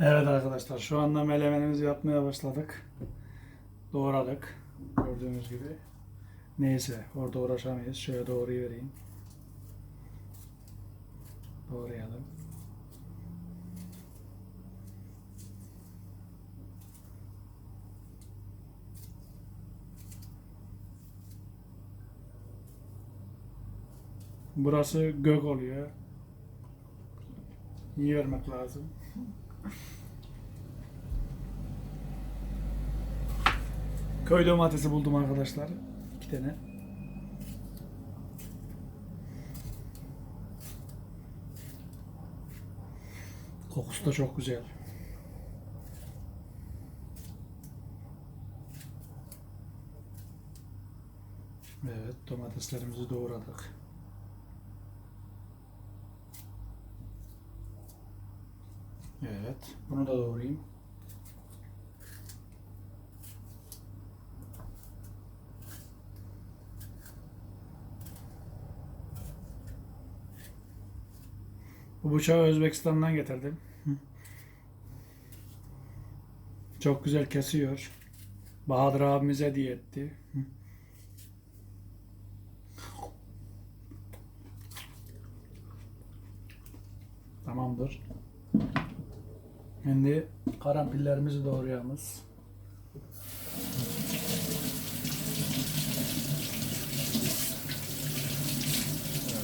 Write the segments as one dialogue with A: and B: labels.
A: Evet arkadaşlar şu anda melemenimizi yapmaya başladık. Doğradık. Gördüğünüz gibi. Neyse orada uğraşamayız. Şöyle doğruyu vereyim. Doğrayalım. Burası gök oluyor. İyi vermek lazım. Köy domatesi buldum arkadaşlar. İki tane. Kokusu da çok güzel. Evet, domateslerimizi doğradık. Evet, bunu da doğrayayım. Bu bıçağı Özbekistan'dan getirdim. Çok güzel kesiyor. Bahadır abimize hediye etti. Tamamdır. Şimdi karanfillerimizi doğrayalım.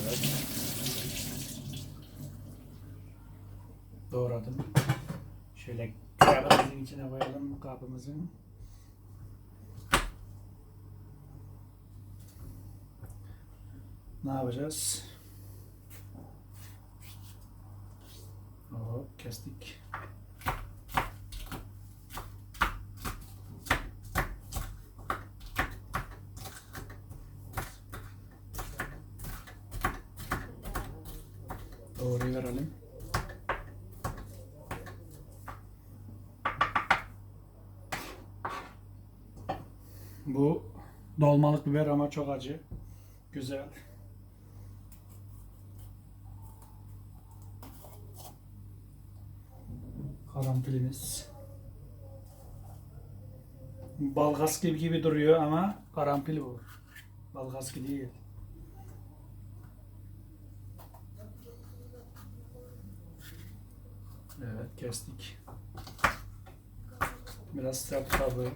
A: Evet. Doğradım. Şöyle kabımızın içine koyalım kabımızın. Ne yapacağız? Hop kestik. Doğruyu verelim. Bu dolmalık biber ama çok acı. Güzel. Karanfilimiz. Balgaski gibi duruyor ama karanfil bu. Balgaski değil. Evet kestik. Biraz sert tabii.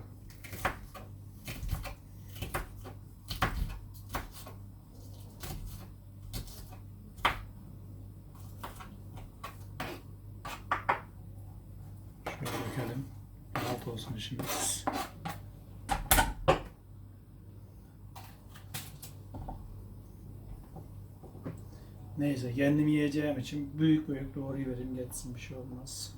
A: Kendim yiyeceğim için büyük büyük doğruyu vereyim geçsin bir şey olmaz.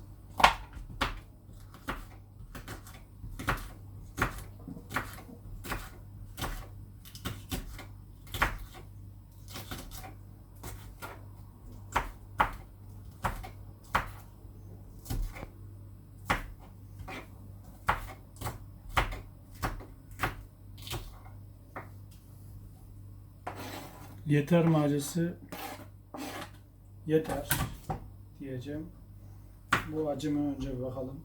A: Yeter mi acısı? Yeter diyeceğim. Bu acı mı önce bir bakalım.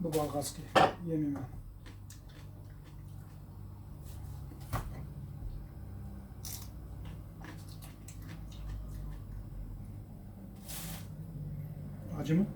A: Bu balgaski. Yemeyeyim ben. Acı mı?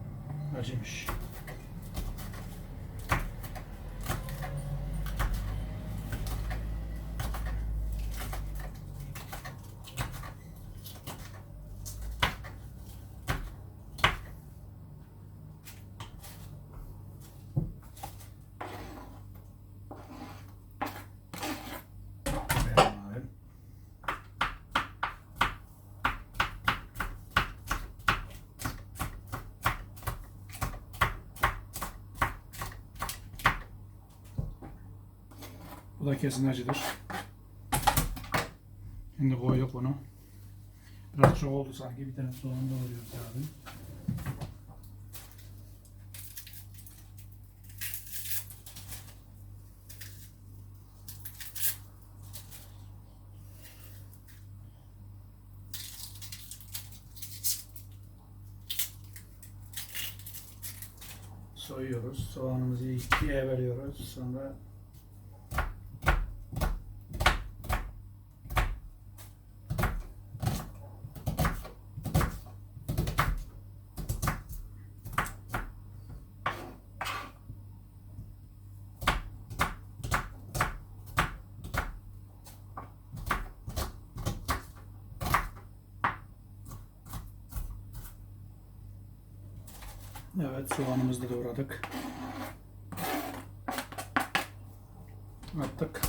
A: Da kesin acıdır. Şimdi koyduk bunu. Biraz çok oldu sanki. Bir tane soğan doğruyoruz abi. soyuyoruz. Soğanımızı ikiye bölüyoruz. Sonra Evet soğanımızı da doğradık. Attık.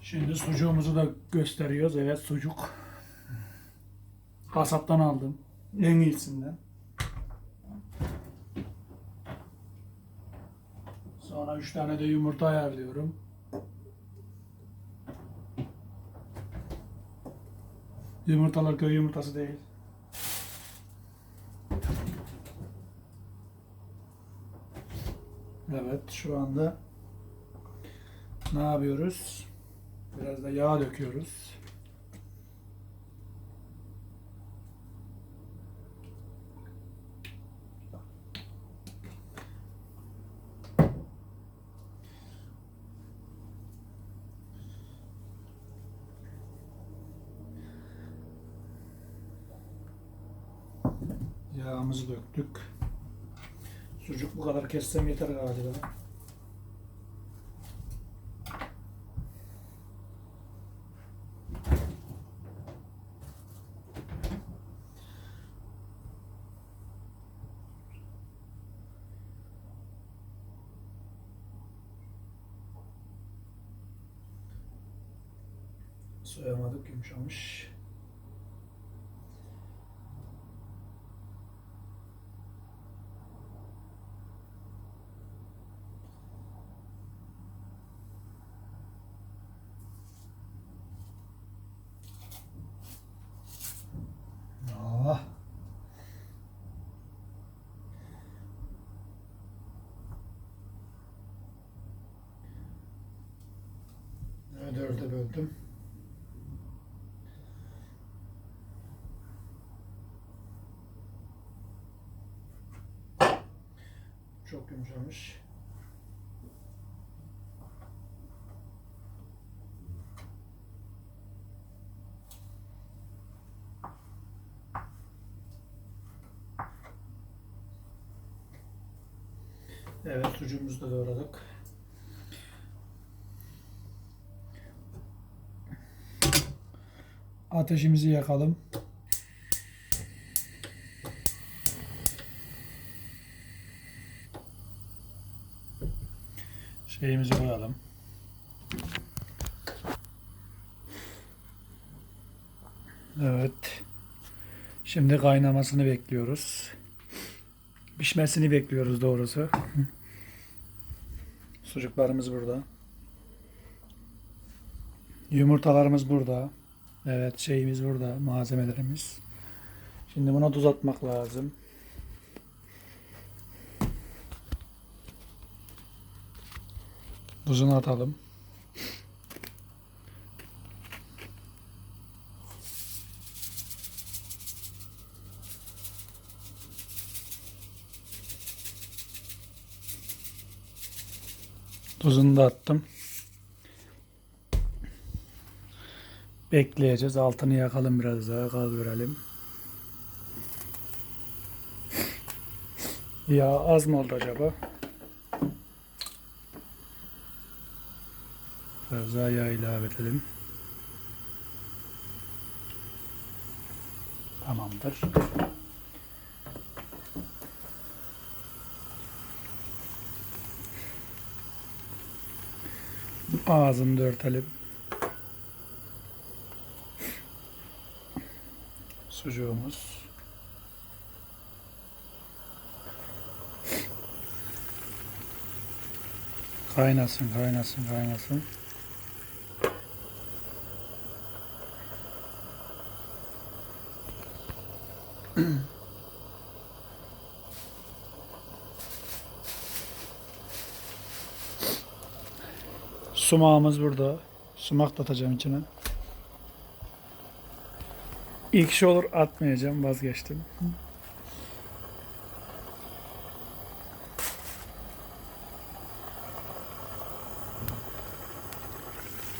A: Şimdi sucuğumuzu da gösteriyoruz. Evet sucuk. Kasaptan aldım. En iyisinden. Sonra 3 tane de yumurta ayarlıyorum. Yumurtalar köy yumurtası değil. Evet şu anda ne yapıyoruz? Biraz da yağ döküyoruz. Yağımızı döktük. Sucuk bu kadar kessem yeter galiba. Soyamadık yumuşamış. Ah. Evet, Dörde böldüm. Çok yumuşamış. Evet sucuğumuzu da doğradık. Ateşimizi yakalım. Şeyimizi koyalım. Evet. Şimdi kaynamasını bekliyoruz. Pişmesini bekliyoruz doğrusu. Sucuklarımız burada. Yumurtalarımız burada. Evet şeyimiz burada. Malzemelerimiz. Şimdi buna tuz atmak lazım. Tuzunu atalım. Tuzunu da attım. Bekleyeceğiz. Altını yakalım biraz daha. Kaldıralım. Ya az mı oldu acaba? Biraz daha yağ ilave edelim. Tamamdır. Ağzını da örtelim. Sucuğumuz. Kaynasın, kaynasın, kaynasın. Sumağımız burada. Sumak da atacağım içine. İlk şey olur atmayacağım vazgeçtim.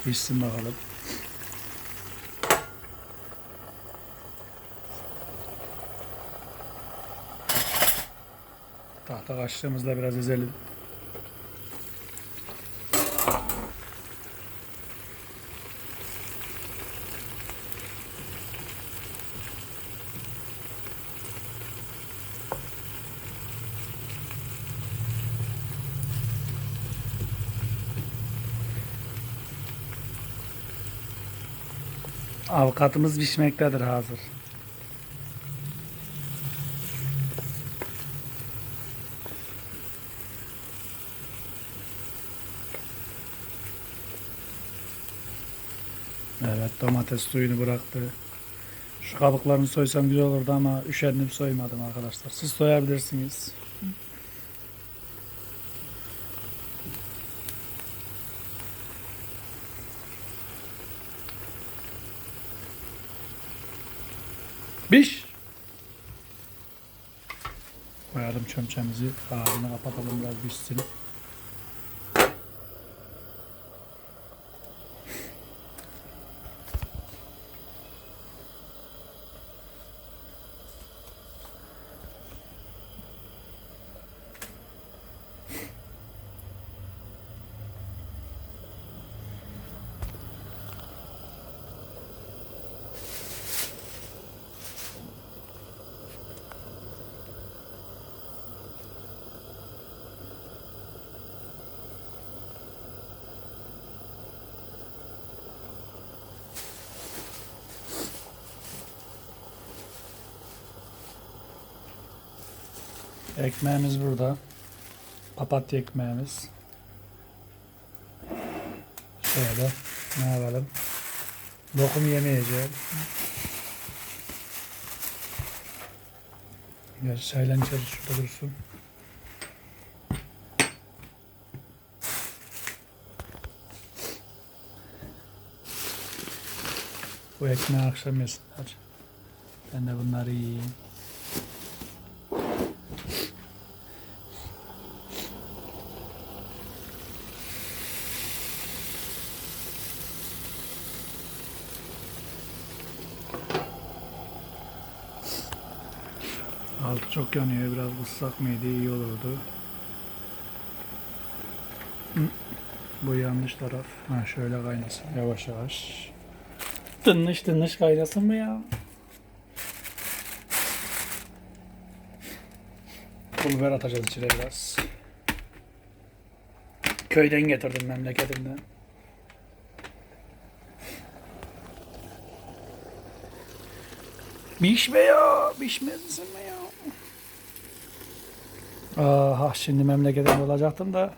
A: Pişsin bakalım. Tahta kaşığımızla biraz ezelim. Avukatımız pişmektedir hazır. Evet domates suyunu bıraktı. Şu kabuklarını soysam güzel olurdu ama üşendim soymadım arkadaşlar. Siz soyabilirsiniz. Biş. Koyalım çömçemizi. Ağzını kapatalım biraz pişsin. Ekmeğimiz burada. Papatya ekmeğimiz. Şöyle ne yapalım? Lokum yemeyeceğim. Gerçi çaylan içeri şurada dursun. Bu ekmeği akşam yesinler. Ben de bunları yiyeyim. Altı çok yanıyor. Biraz ıssak mıydı iyi olurdu. Bu yanlış taraf. Ha şöyle kaynasın yavaş yavaş. Tınış tınış kaynasın mı ya? Pul biber atacağız içine biraz. Köyden getirdim memleketimden. Pişme ya. Pişmesin mi ya? Aha şimdi memleketimde olacaktım da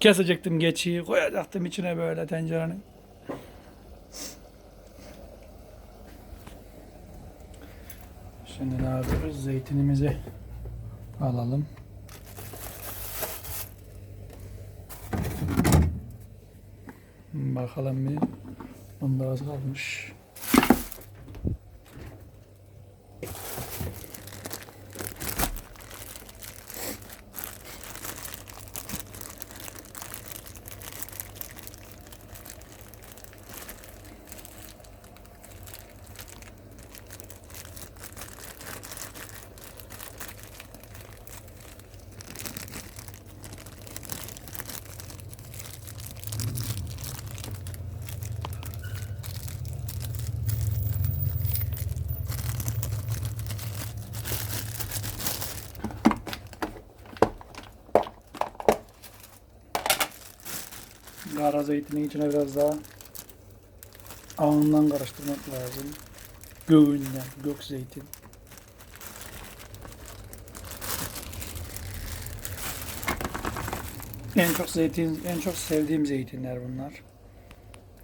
A: kesecektim geçiyi koyacaktım içine böyle tencerenin. Şimdi ne yapıyoruz? Zeytinimizi alalım. Bakalım bir. Bunda az kalmış. Kara zeytinin içine biraz daha ağından karıştırmak lazım. Göğünden, gök zeytin. En çok zeytin, en çok sevdiğim zeytinler bunlar.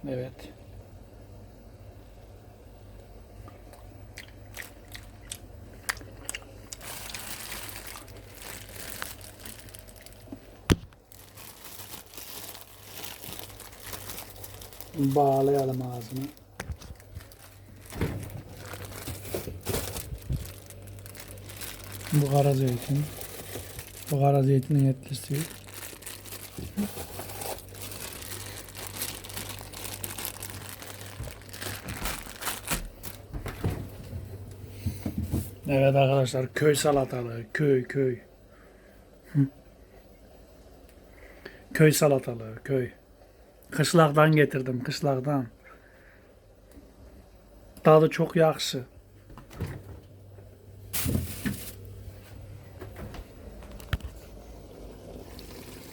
A: Evet. Bağlayalım ağzını. Bu kara zeytin. Bu kara zeytinin etlisi. Evet arkadaşlar köy salatalığı. Köy köy. Köy salatalığı köy. Kışlaktan getirdim kışlaktan. Tadı çok yakışı.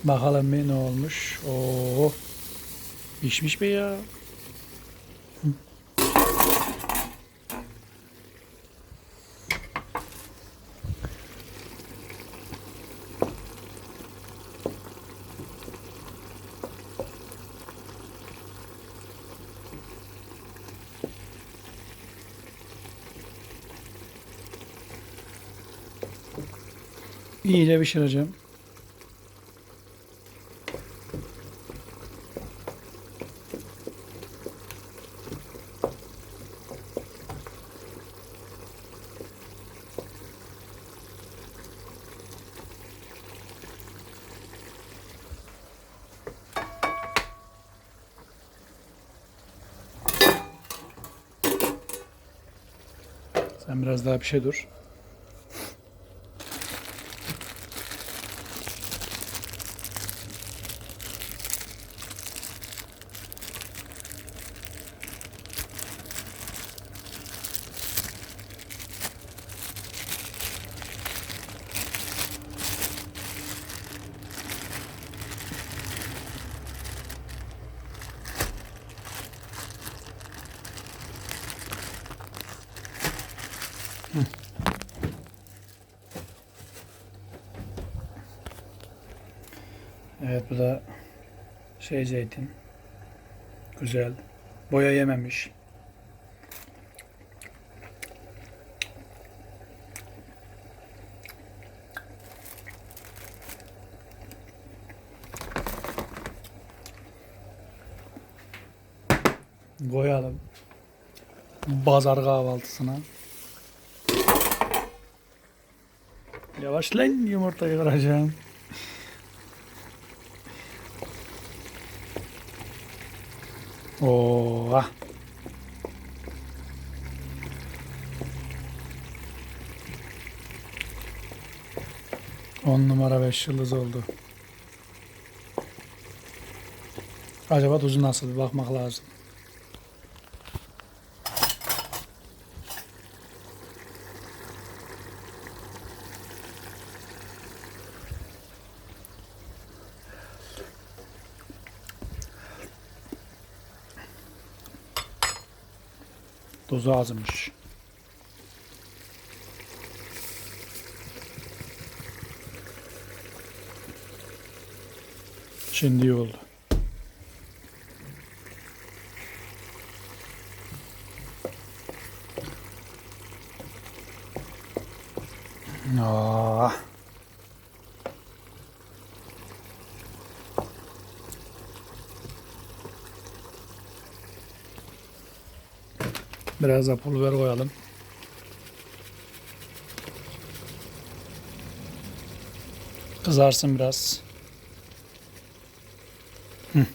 A: Bakalım ne olmuş. Oo. Pişmiş be ya. İyice pişireceğim. Sen biraz daha bir şey dur. Evet bu da şey zeytin. Güzel. Boya yememiş. Koyalım. Pazar kahvaltısına. Yavaş lan yumurtayı kıracağım. Oo. ah. On numara beş yıldız oldu. Acaba tuzu nasıl bakmak lazım. Tuzu azmış. Şimdi iyi oldu. Aa. Biraz da pul biber koyalım. Kızarsın biraz. Hı.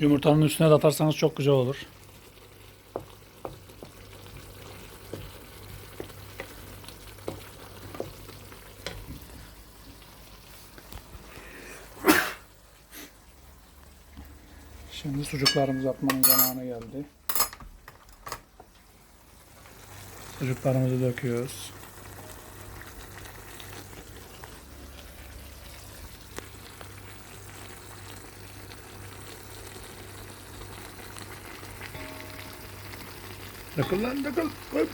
A: Yumurtanın üstüne de atarsanız çok güzel olur. Şimdi sucuklarımızı atmanın zamanı geldi. Sucuklarımızı döküyoruz. Dökül lan dökül. Koy.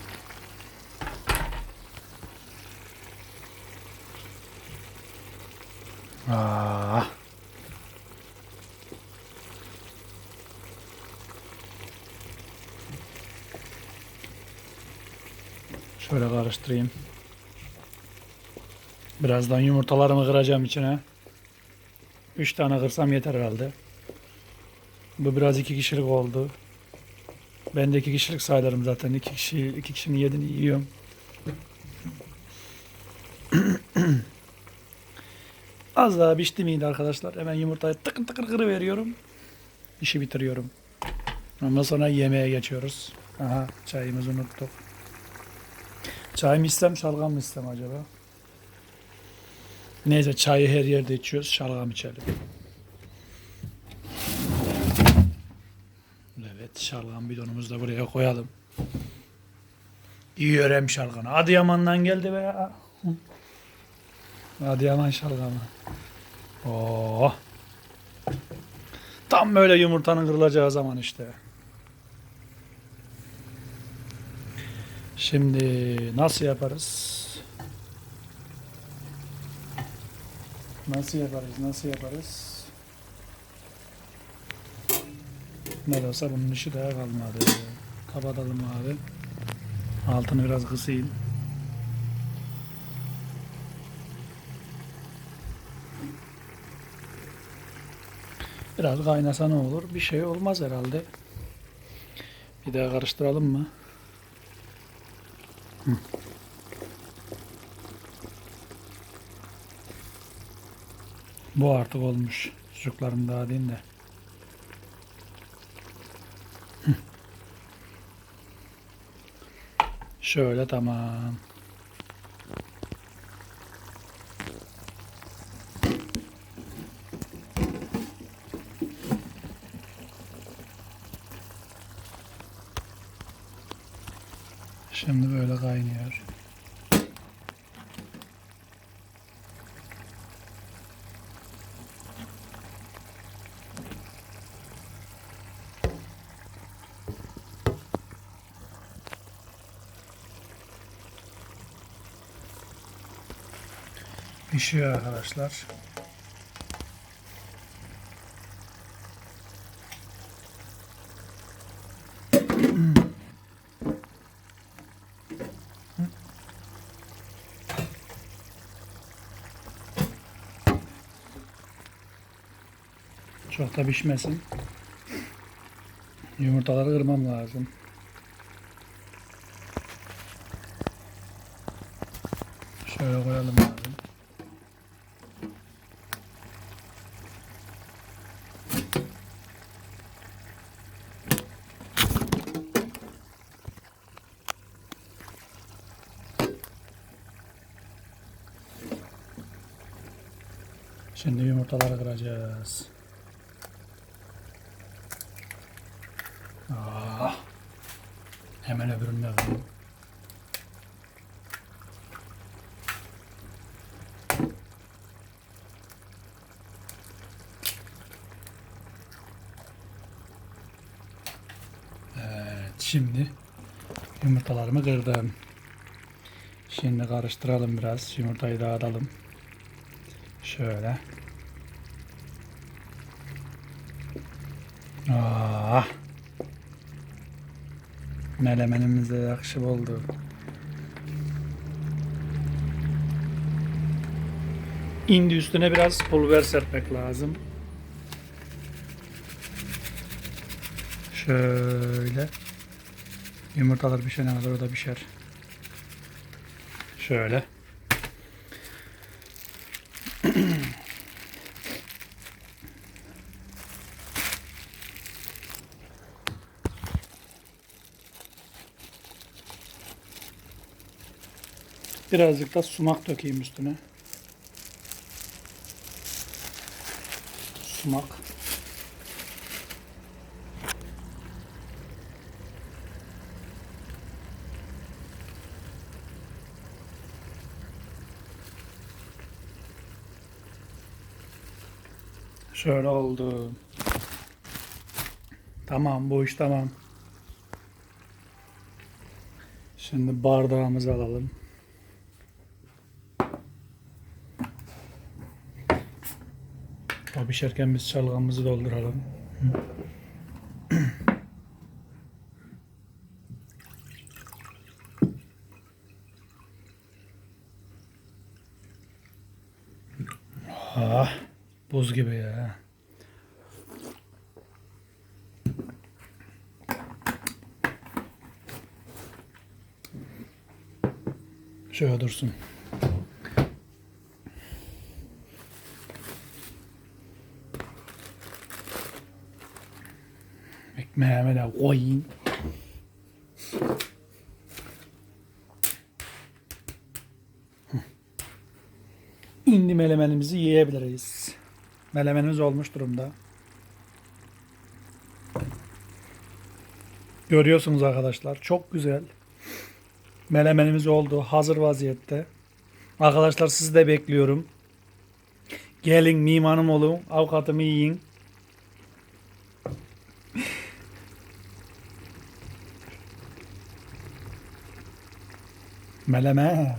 A: Ah. Şöyle karıştırayım. Birazdan yumurtalarımı kıracağım içine. 3 tane kırsam yeter herhalde. Bu biraz iki kişilik oldu. Ben de iki kişilik saylarım zaten. İki kişi, iki kişinin yediğini yiyorum. Az daha pişti miydi arkadaşlar? Hemen yumurtayı tıkır tıkır kırı veriyorum. İşi bitiriyorum. Ondan sonra yemeğe geçiyoruz. Aha çayımızı unuttuk. Çay mı istem şalgam mı istem acaba? Neyse çayı her yerde içiyoruz. Şalgam içelim. Evet şalgam bidonumuzu da buraya koyalım. Yiyorum şalgamı. Adıyaman'dan geldi be ya. Adıyaman şalgamı. Oo. Tam böyle yumurtanın kırılacağı zaman işte. Şimdi nasıl yaparız? Nasıl yaparız? Nasıl yaparız? Ne de olsa bunun işi daha kalmadı. Kapatalım abi. Altını biraz kısayım. Biraz kaynasa ne olur? Bir şey olmaz herhalde. Bir daha karıştıralım mı? Bu artık olmuş. Sucuklarım daha değil de. Şöyle tamam. Şimdi böyle kaynıyor. Pişiyor arkadaşlar. Çok da pişmesin. Yumurtaları kırmam lazım. Şöyle koyalım abi. Şimdi yumurtaları kıracağız. Ah. Hemen öbürünü de kırayım. Evet, şimdi yumurtalarımı kırdım. Şimdi karıştıralım biraz. Yumurtayı dağıtalım. Şöyle. Ah. Melemenimize yakışık oldu. İndi üstüne biraz pul biber serpmek lazım. Şöyle. Yumurtalar pişene kadar o da pişer. Şöyle. Birazcık da sumak dökeyim üstüne. Sumak. Şöyle oldu. Tamam bu iş tamam. Şimdi bardağımızı alalım. O pişerken biz çalgamızı dolduralım. Buz gibi ya. Şöyle dursun. Ekmeğime de koyayım. İndim elemenimizi yiyebiliriz. Melemenimiz olmuş durumda. Görüyorsunuz arkadaşlar. Çok güzel. Melemenimiz oldu. Hazır vaziyette. Arkadaşlar sizi de bekliyorum. Gelin mimanım olun. Avukatımı yiyin. Meleme.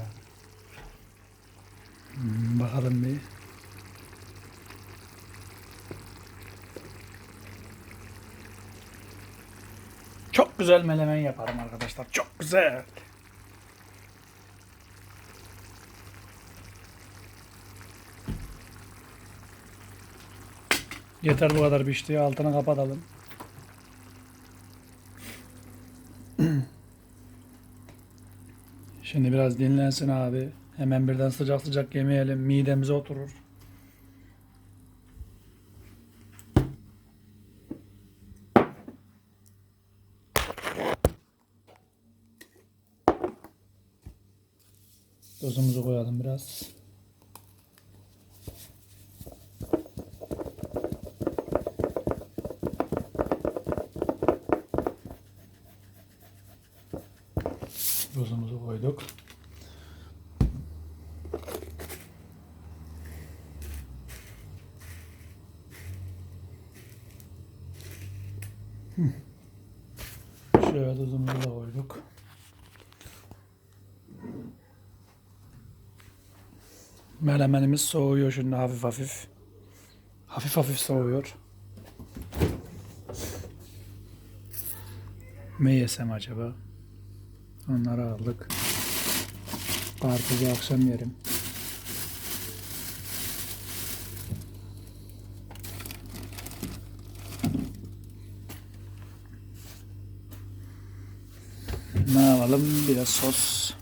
A: Hmm, bakalım bir. Güzel melemen yaparım arkadaşlar. Çok güzel. Yeter bu kadar pişti. Altını kapatalım. Şimdi biraz dinlensin abi. Hemen birden sıcak sıcak yemeyelim. Midemize oturur. Tuzumuzu koyalım biraz. Tuzumuzu koyduk. Hı. Şöyle tuzumuzu da koyduk. Melemenimiz soğuyor şimdi hafif hafif. Hafif hafif soğuyor. Ne yesem acaba? Onları aldık. Karpuzu akşam yerim. Ne yapalım? Biraz sos.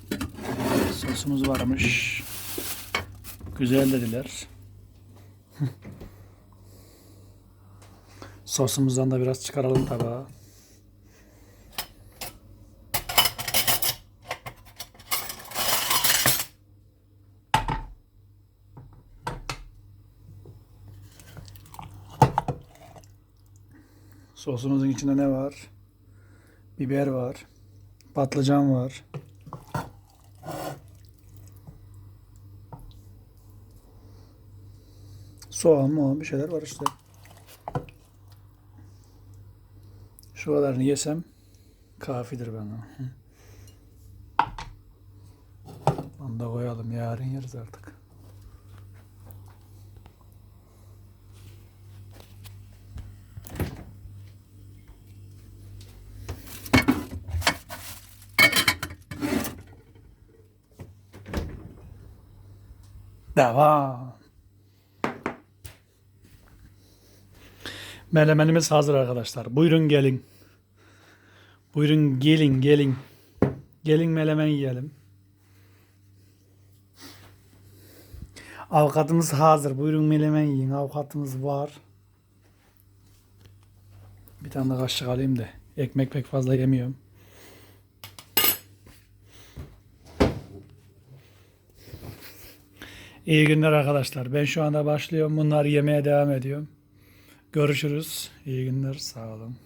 A: Sosumuz varmış. Güzel dediler. Sosumuzdan da biraz çıkaralım tabağa. Sosumuzun içinde ne var? Biber var. Patlıcan var. Soğan muğan bir şeyler var işte. Şu kadarını yesem kafidir bana. Onu da koyalım. Yarın yeriz artık. Devam. Melemenimiz hazır arkadaşlar. Buyurun gelin. Buyurun gelin gelin. Gelin melemen yiyelim. Avukatımız hazır. Buyurun melemen yiyin. Avukatımız var. Bir tane de kaşık alayım da. Ekmek pek fazla yemiyorum. İyi günler arkadaşlar. Ben şu anda başlıyorum. Bunları yemeye devam ediyorum. Görüşürüz. İyi günler. Sağ olun.